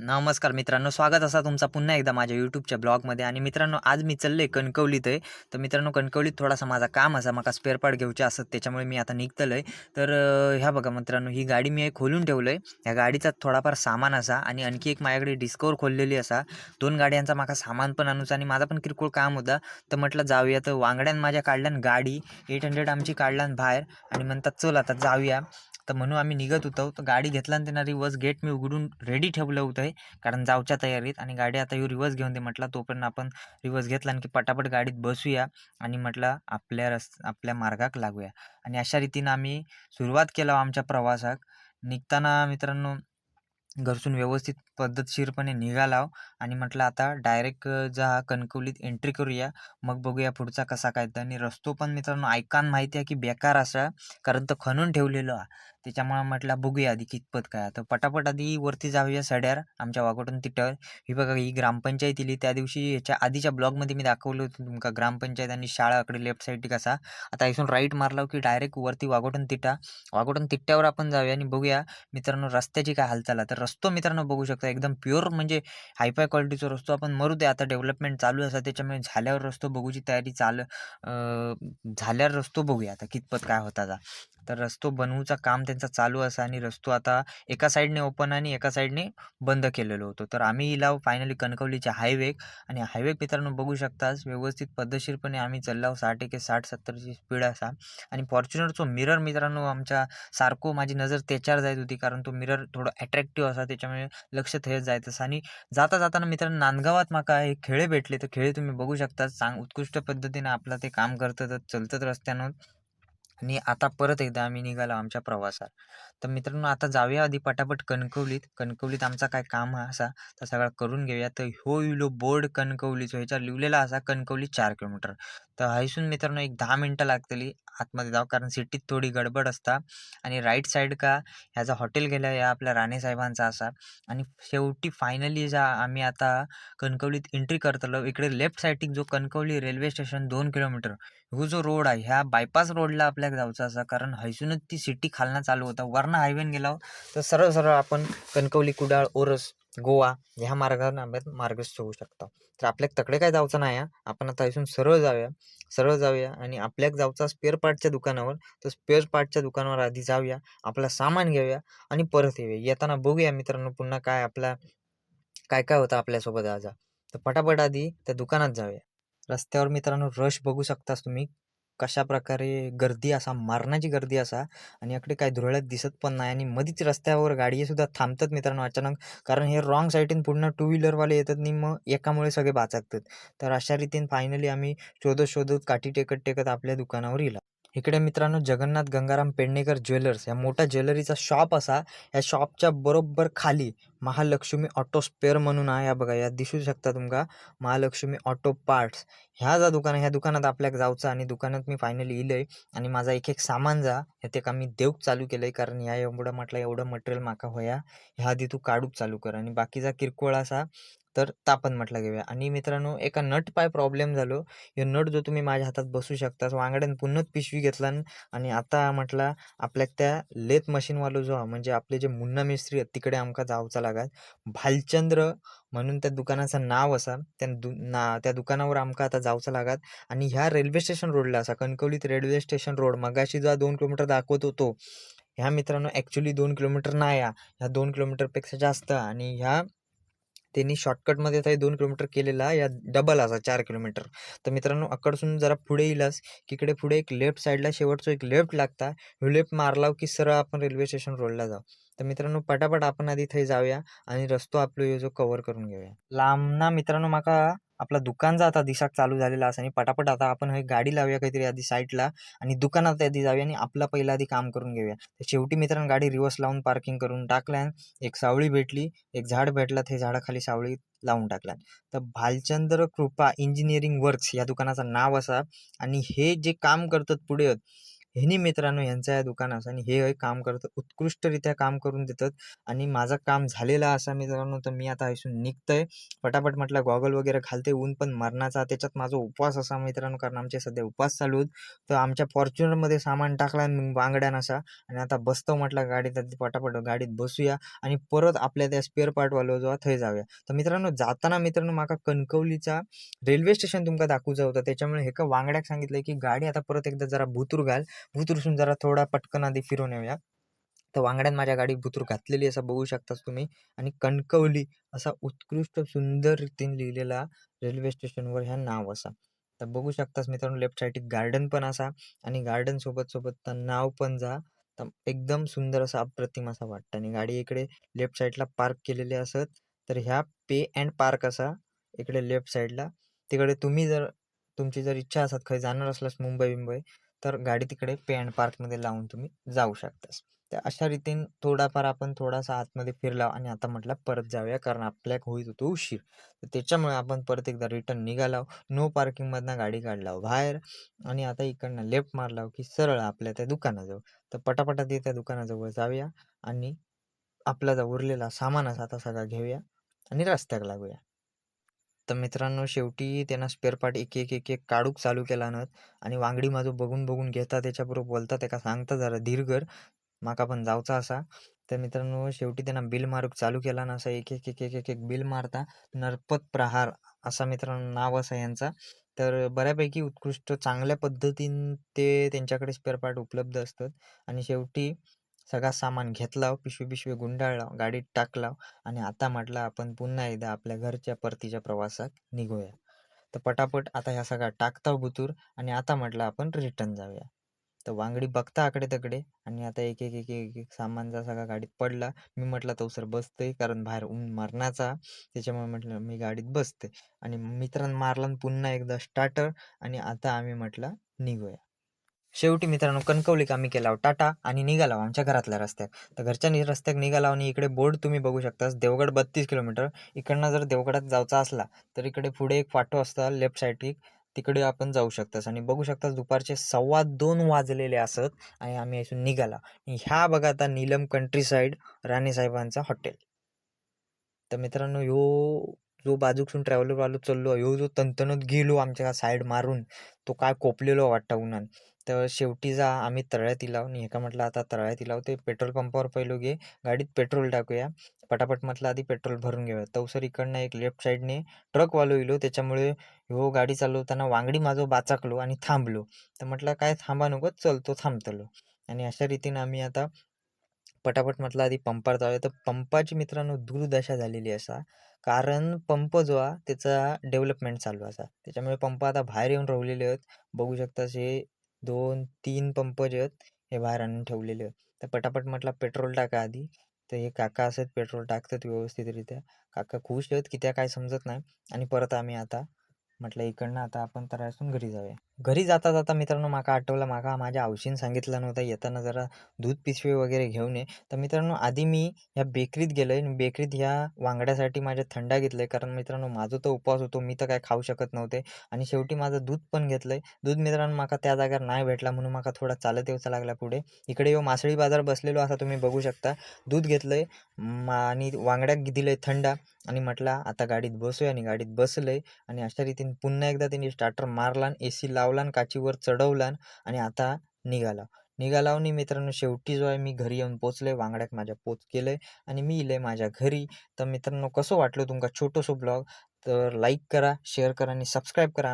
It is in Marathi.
नमस्कार मित्रांनो स्वागत असा तुमचा पुन्हा एकदा माझ्या यूट्यूबच्या ब्लॉगमध्ये आणि मित्रांनो आज मी चाललो आहे कणकवलीत आहे. तर मित्रांनो कणकवलीत थोडासा माझा काम असा मला स्पेअर पार्ट घेऊचे असत त्याच्यामुळे मी आता निघतलं आहे तर ह्या बघा मित्रांनो ही गाडी मी खोलून ठेवलं आहे ह्या गाडीचा थोडाफार सामान असा आणि आणखी एक माझ्याकडे डिस्कवर खोललेली असा. दोन गाड्यांचा माका सामान पण आणूचा आणि माझा पण किरकोळ काम होता. तर म्हटलं जाऊया. तर वांगड्यान माझ्या काढल्यान गाडी एट हंड्रेड आमची काढल्यान बाहेर आणि म्हणतात चल आता जाऊया. तर म्हणून आम्ही निघत होतो. तर गाडी घेतला आणि रिवर्स गेट मी उघडून रेडी ठेवलं होतं आहे कारण जाऊच्या तयारीत आणि गाडी आता येऊ रिवर्स घेऊन दे म्हटलं. तोपर्यंत आपण रिवर्स घेतला आणि की पटापट गाडीत बसूया आणि म्हटलं आपल्या रस् आपल्या मार्गाक लागूया. आणि अशा रीतीनं आम्ही सुरुवात केला आमच्या प्रवासाक. निघताना मित्रांनो घरसून व्यवस्थित पद्धतशीरपणे निघालाव हो. आणि म्हटलं आता डायरेक्ट जा कणकवलीत एंट्री करूया. मग बघूया पुढचा कसा काय. तर आणि रस्तो पण मित्रांनो ऐकान माहिती आहे की बेकार असा कारण तो खणून ठेवलेलो आहे त्याच्यामुळे म्हटलं बघूया आधी कितपत काय. तर पटापट आधी वरती जाऊया सड्यार आमच्या वागोटून तिथं. ही बघा ही ग्रामपंचायत इली त्या दिवशी याच्या आधीच्या ब्लॉगमध्ये मी दाखवलं होतं तुमका ग्रामपंचायत आणि शाळाकडे लेफ्ट साईड कसा. आता इथून राईट मारला हो की डायरेक्ट वरती वागोटून तिटा वागोटून तिट्ट्यावर आपण जाऊया आणि बघूया मित्रांनो रस्त्याची काय हालचाल आहे. तर रस्तो मित्रांनो बघू शकता एकदम प्युअर म्हणजे हायफाय क्वालिटीचा रस्तो आपण मरू दे. आता डेव्हलपमेंट चालू असा त्याच्यामुळे झाल्यावर रस्तो बघूची तयारी चाल झाल्यावर रस्तो बघूया आता कितपत काय होता आता. तर रस्तो बनवूचा काम त्यांचा चालू असा आणि रस्तो आता एका साईडने ओपन आणि एका साईडने बंद केलेलो होतो. तर आम्ही इलाव फायनली कणकवलीच्या हायवे आणि हायवे मित्रांनो बघू शकताच व्यवस्थित पद्धतशीरपणे आम्ही चाललाव साठ एके साठ सत्तरची स्पीड असा. आणि फॉर्च्युनरचो मिरर मित्रांनो आमच्या सारखो माझी नजर त्याच्यावर जायत होती कारण तो मिरर थोडं ॲट्रॅक्टिव्ह असा त्याच्यामुळे लक्ष थेट जायचं असा. आणि जाता जाताना मित्रांनो नांदगावात माका हे खेळे भेटले. तर खेळे तुम्ही बघू शकता चांग उत्कृष्ट पद्धतीने आपलं ते काम करतात चलतात रस्त्यानं. आणि आता परत एकदा आम्ही निघालो आमच्या प्रवासात. तर मित्रांनो आता जाऊया आधी पटापट कणकवलीत. कणकवलीत आमचा काय काम हा असा तर सगळा करून घेऊया. तर ह्यो इलो बोर्ड कणकवलीचो ह्याच्यावर लिहिलेला असा कणकवली चार किलोमीटर. तर हायसून मित्रांनो एक दहा मिनटं लागतली. आतमध्ये जाऊ कारण सिटीत थोडी गडबड असता. आणि राईट साईड का ह्याचा हॉटेल गेला या आपल्या राणे साहेबांचा असा. आणि शेवटी फायनली जा आम्ही आता कणकवलीत एंट्री करतलो इकडे लेफ्ट साईडीक जो कणकवली रेल्वे स्टेशन दोन किलोमीटर. हो जो रोड आहे ह्या बायपास रोडला आपल्याक जाऊचा असा कारण हैसूनच ती सिटी खालना चालू होता. वरनं हायवेन गेला तर सरळ सरळ आपण कणकवली कुडाळ ओरस गोवा ह्या मार्गाने आपण मार्गस्थ होऊ शकता. तर आपल्याक तकडे काय जायचं नाही आपण आता इथून सरळ जाऊया सरळ जाऊया आणि आपल्याक जाऊचा स्पेअर पार्टच्या दुकानावर. तर स्पेअर पार्टच्या दुकानावर आधी जाऊया आपला सामान घेऊया आणि परत येऊया. येताना बघूया मित्रांनो पुन्हा काय आपला काय काय होतं आपल्यासोबत आज. तर पटापट आधी त्या दुकानात जाऊया. रस्त्यावर मित्रांनो रश बघू शकतास तुम्ही. कशा प्रकारे गर्दी असा मारण्याची गर्दी असा आणि याकडे काय धुरळ्यात दिसत पण नाही आणि मधीच रस्त्यावर गाडीसुद्धा थांबतात मित्रांनो अचानक. कारण हे रॉंग साईडीन पुन्हा टू व्हीलरवाले येतात आणि मग एकामुळे सगळे बाचाकतात तर अशा रीतीने फायनली आम्ही शोधत शोधत काठी टेकत टेकत आपल्या दुकानावर येला इकडे मित्रांनो जगन्नाथ गंगाराम पेडणेकर ज्वेलर्स या मोठा ज्वेलरीचा शॉप असा या शॉपच्या बरोबर खाली महालक्ष्मी ऑटो स्पेअर म्हणून आहे या बघा या दिसू शकता तुमका महालक्ष्मी ऑटो पार्ट्स. ह्या जा दुकान ह्या दुकानात आपल्याक जाऊचं आणि दुकानात मी फायनली इलंय आणि माझा एक एक सामान जा ते का मी देऊक चालू केलंय कारण ह्या एवढं म्हटलं एवढं मटेरियल माका होया ह्या आधी तू काढूक चालू कर. आणि बाकीचा किरकोळ असा तर तापन म्हटलं घेऊया. आणि मित्रांनो एका नट पाय प्रॉब्लेम झालो. हे नट जो तुम्ही माझ्या हातात बसू शकता वांगड्यान पुन्हा पिशवी घेतला आणि आता म्हटला आपल्या त्या लेत मशीनवालो जो हा, म्हणजे आपले जे मुन्ना मिस्त्री आहेत तिकडे आमका जावचा लागत. भालचंद्र म्हणून त्या दुकानाचं नाव असा त्या दु ना त्या दुकानावर आमका आता जावचं लागत. आणि ह्या रेल्वे स्टेशन रोडला असा कणकवलीत रेल्वे स्टेशन रोड मगाशी जो दोन किलोमीटर दाखवत होतो ह्या मित्रांनो ॲक्च्युली दोन किलोमीटर नाही या ह्या दोन किलोमीटरपेक्षा जास्त आणि ह्या त्यांनी शॉर्टकटमध्ये आता दोन किलोमीटर केलेला या डबल असा चार किलोमीटर तर मित्रांनो अकडसून जरा पुढे येईलच की इकडे पुढे एक लेफ्ट साईडला शेवटचा एक लेफ्ट लागता. ह्यो लेफ्ट मारलाव की सरळ आपण रेल्वे स्टेशन रोडला जाऊ. तर मित्रांनो पटापट आपण आधी थंय जाऊया आणि रस्तो आपलो ह्यो जो कव्हर करून घेऊया. लांबना मित्रांनो माका आपला दुकानचा आता दिसाक चालू झालेला असा आणि पटापट आता आपण हे गाडी लावूया काहीतरी आधी साईडला आणि दुकानात आधी जाऊया आणि आपला पहिला आधी काम करून घेऊया. तर शेवटी मित्रांनो गाडी रिवर्स लावून पार्किंग करून टाकल्यान एक सावळी भेटली एक झाड भेटलं ते झाडाखाली सावळी लावून टाकल्यान तर भालचंद्र कृपा इंजिनिअरिंग वर्क्स या दुकानाचं नाव असा आणि हे जे काम करतात पुढे ह्यानी मित्रांनो यांचं या दुकानाचं आणि हे काम करतं उत्कृष्टरित्या काम करून देतात आणि माझं काम झालेलं असा मित्रांनो तर मी आता इथून निघतंय. पटापट म्हटलं गॉगल वगैरे घालते ऊन पण मरणाचा त्याच्यात माझा उपवास असा मित्रांनो कारण आमचे सध्या उपवास चालू आहेत. तर आमच्या फॉर्च्युनरमध्ये सामान टाकला मग वांगड्यान असा आणि आता बसतो म्हटलं गाडीत आता पटापट गाडीत बसूया आणि परत आपल्या त्या स्पेअर पार्टवालो जो थंय जाऊया. तर मित्रांनो जाताना मित्रांनो माका कणकवलीचा रेल्वे स्टेशन तुमका दाखवूचं होतं त्याच्यामुळे हे का वांगड्याक सांगितलं की गाडी आता परत एकदा जरा भुतूर घाल. भूतरूसून जरा थोडा पटकन आधी फिरून येऊया. तर वांगड्यात माझ्या गाडीत भुतूर घातलेली असं बघू शकताच तुम्ही. आणि कणकवली असा उत्कृष्ट सुंदर रीतीने लिहिलेला रेल्वे स्टेशनवर ह्या नाव असा. तर बघू शकताच मित्रांनो लेफ्ट साईड गार्डन पण असा आणि गार्डन सोबत सोबत तर नाव पण जा. तर एकदम सुंदर असा अप्रतिम असा वाटतं. आणि गाडी इकडे लेफ्ट साईडला पार्क केलेली असत. तर ह्या पे अँड पार्क असा इकडे लेफ्ट साईडला. तिकडे तुम्ही जर तुमची जर इच्छा असत खंय जाणार असल्यास मुंबई बिंबई तर गाडी तिकडे पे अँड पार्कमध्ये लावून तुम्ही जाऊ शकतास. तर अशा रीतीने थोडाफार आपण थोडासा आतमध्ये फिरला आणि आता म्हटलं परत जाऊया कारण आपल्याक होईत होतो उशीर. तर त्याच्यामुळे आपण परत एकदा रिटर्न निघालाव. नो पार्किंगमधनं गाडी काढला बाहेर आणि आता इकडनं लेफ्ट मारला की सरळ आपल्या त्या दुकानाजवळ. तर पटापटा ते त्या दुकानाजवळ जाऊया आणि आपला जो उरलेला सामान असा आता सगळा घेऊया आणि रस्त्याक लागूया. तर मित्रांनो शेवटी त्यांना स्पेअर पार्ट एक एक एक एक काढूक चालू केला नत आणि वांगडी माझं बघून बघून घेता त्याच्याबरोबर बोलता त्याका सांगता जरा धीर कर माका पण जावचा असा. तर मित्रांनो शेवटी त्यांना बिल मारूक चालू केला ना असं एक एक एक एक एक एक बिल मारता. नरपत प्रहार असा मित्रांनो नाव असा यांचा. तर बऱ्यापैकी उत्कृष्ट चांगल्या पद्धतीने ते त्यांच्याकडे स्पेअर पार्ट उपलब्ध असतात. आणि शेवटी सगळा सामान घेतला पिशवी पिशवी गुंडाळला गाडीत टाकला आणि आता म्हटलं आपण पुन्हा एकदा आपल्या घरच्या परतीच्या प्रवासात निघूया. तर पटापट आता ह्या सगळा टाकता बुतूर आणि आता म्हटलं आपण रिटर्न जाऊया. तर वांगडी बघता आकडे तकडे आणि आता एक एक एक एक एक सामानचा सगळा गाडीत पडला. मी म्हटलं तो सर बसतोय कारण बाहेर ऊन मरणाचा त्याच्यामुळे म्हटलं मी गाडीत बसते आणि मित्रांनी मारला आणि पुन्हा एकदा स्टार्टर आणि आता आम्ही म्हटलं निघूया. शेवटी मित्रांनो कणकवलीक आम्ही केला टाटा आणि निघालाव आमच्या घरातल्या रस्त्यात. तर घरच्या रस्त्यात निघाला आणि इकडे बोर्ड तुम्ही बघू शकता देवगड बत्तीस किलोमीटर. इकडनं जर देवगडात जायचा असला तर इकडे पुढे एक फाटो असता लेफ्ट साईड तिकडे आपण जाऊ शकतास. आणि बघू शकतास दुपारचे सव्वा दोन वाजलेले असत आणि आम्ही इथून निघाला आणि ह्या बघा आता नीलम कंट्री साईड राणेसाहेबांचा हॉटेल तर मित्रांनो ह्यो जो बाजूकसून ट्रॅव्हलरवालो चाललो ह्यो जो तंतनत गेलो आमच्या साईड मारून तो काय कोपलेलो वाटतं उन्हान तर शेवटी जा आम्ही तळ्यात लावून आणि एका म्हटलं आता तळ्यात इलाव ते पेट्रोल पंपावर पहिलो घे. गाडीत पेट्रोल टाकूया. पटापट म्हटलं आधी पेट्रोल भरून घेऊया. तवसर इकडनं एक लेफ्ट साईडने ट्रकवालो इलो त्याच्यामुळे हो गाडी चालवताना वांगडी माझं बाचाकलो आणि थांबलो. तर म्हटलं काय थांबा नको. चलतो थांबतलो. आणि अशा रीतीनं आम्ही आता पटापट म्हटलं आधी पंपावर जाऊया तर पंपाची मित्रांनो दुर्दशा झालेली असा. कारण पंप जो आहे त्याचा डेव्हलपमेंट चालू असा. त्याच्यामुळे पंप आता बाहेर येऊन राहिलेले आहेत. बघू शकता हे दोन तीन पंप जे आहेत हे बाहेर आणून ठेवलेले आहेत. तर पटापट म्हटलं पेट्रोल टाका आधी. तर हे काका असत पेट्रोल टाकतात व्यवस्थितरित्या. काका खुश आहेत की त्या काय समजत नाही. आणि परत आम्ही आता म्हटलं इकडनं आता आपण तरासून घरी जाऊया. घरी जाता जाता मित्रांनो माका आठवलं माका माझ्या औशीन सांगितलं नव्हतं येताना जरा दूध पिशवी वगैरे घेऊन ये. तर मित्रांनो आधी मी ह्या बेकरीत गेलो आहे बेकरीत ह्या वांगड्यासाठी माझ्या थंडा घेतलं आहे कारण मित्रांनो माझं तर उपवास होतो मी तर काय खाऊ शकत नव्हते. आणि शेवटी माझं दूध पण घेतलं आहे दूध मित्रांनो माका त्या जागेवर नाही भेटला म्हणून माका थोडा चालत येऊचा लागला पुढे. इकडे येऊ मासळी बाजार बसलेलो असा तुम्ही बघू शकता. दूध घेतलं आहे आणि वांगड्याक दिलं आहे थंडा. आणि म्हटला आता गाडीत बसूया. आणि गाडीत बसलं आहे आणि अशा रीतीने पुन्हा एकदा त्यांनी स्टार्टर मारला आणि ए सी लावला. लावलान काचीवर चढवला आणि आता निघाला. निघालाव हो नी मित्रांनो शेवटी जो आहे मी घरी येऊन पोचलोय वांगड्यात माझ्या पोच केलंय आणि मी इले माझ्या घरी. तर मित्रांनो कसं वाटलं तुमका छोटंसं ब्लॉग? तर लाईक करा शेअर करा आणि सबस्क्राईब करा.